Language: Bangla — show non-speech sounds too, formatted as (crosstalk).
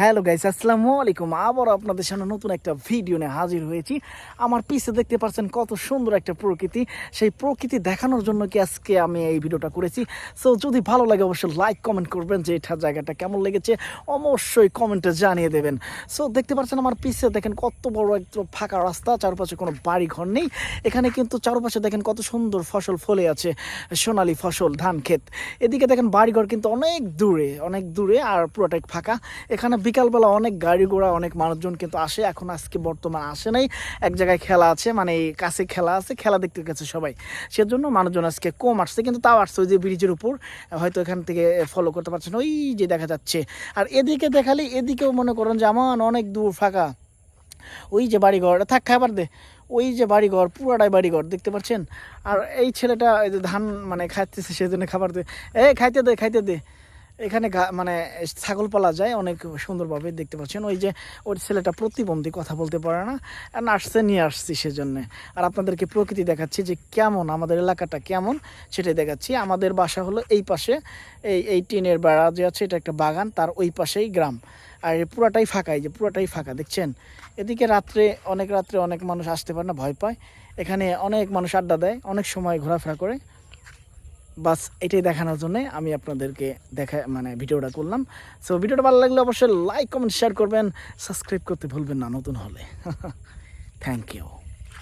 হ্যালো গাইস, আসসালামু আলাইকুম। আবার আপনাদের সামনে নতুন একটা ভিডিও নিয়ে হাজির হয়েছি। আমার পিছে দেখতে পাচ্ছেন কত সুন্দর একটা প্রকৃতি। সেই প্রকৃতি দেখানোর জন্য কি আজকে আমি এই ভিডিওটা করেছি। সো যদি ভালো লাগে অবশ্যই লাইক কমেন্ট করবেন যে এটা জায়গাটা কেমন লেগেছে, অবশ্যই কমেন্টে জানিয়ে দেবেন। সো দেখতে পাচ্ছেন আমার পিছে দেখেন কত বড় একটা ফাঁকা রাস্তা, চারপাশে কোনো বাড়ি ঘর নেই। এখানে কিন্তু চারপাশে দেখেন কত সুন্দর ফসল ফলে আছে, সোনালি ফসল, ধান, ক্ষেত। এদিকে দেখেন বাড়িঘর কিন্তু অনেক দূরে অনেক দূরে আর পুরোটাই ফাঁকা। এখানে বিকালবেলা অনেক গাড়ি ঘোড়া, অনেক মানুষজন কিন্তু আসে। এখন আজকে বর্তমান আসে নাই। এক জায়গায় খেলা আছে মানে এই কাছে খেলা আছে, খেলা দেখতে গেছে সবাই। সেজন্য মানুষজন আজকে কম আসছে, কিন্তু তাও আসছে ওই যে ব্রিজের উপর। হয়তো এখান থেকে ফলো করতে পারছেন। ওই যে দেখা যাচ্ছে। আর এদিকে দেখালে, এদিকেও মনে করেন যে আমার অনেক দূর ফাঁকা। ওই যে বাড়িঘর, থাক খাবার দে। ওই যে বাড়িঘর, পুরাটাই বাড়িঘর, দেখতে পাচ্ছেন? আর এই ছেলেটা এই যে ধান মানে খাইতেছে, সেজন্য খাবার দে। এ, খাইতে দে খাইতে দে। এখানে মানে ছাগল পালা যায় অনেক সুন্দরভাবে দেখতে পাচ্ছেন। ওই যে ওই ছেলেটা প্রতিবন্ধী কথা বলতে পারে না আসছে নিয়ে আসছি সেজন্য। আর আপনাদেরকে প্রকৃতি দেখাচ্ছি যে কেমন, আমাদের এলাকাটা কেমন সেটাই দেখাচ্ছি। আমাদের বাসা হলো এই পাশে, এই এই টিনের বেড়া যে আছে, এটা একটা বাগান, তার ওই পাশেই গ্রাম। আর পুরাটাই ফাঁকা, এই যে পুরাটাই ফাঁকা, দেখছেন? এদিকে রাত্রে, অনেক রাত্রে অনেক মানুষ আসতে পারে না, ভয় পায়। এখানে অনেক মানুষ আড্ডা দেয়, অনেক সময় ঘোরাফেরা করে। বাস, এটাই দেখানোর জন্য আমি আপনাদেরকে দেখা মানে ভিডিওটা করলাম। সো ভিডিওটা ভালো লাগলে অবশ্যই লাইক কমেন্ট শেয়ার করবেন। সাবস্ক্রাইব করতে ভুলবেন না, নতুন হলে। (laughs) Thank you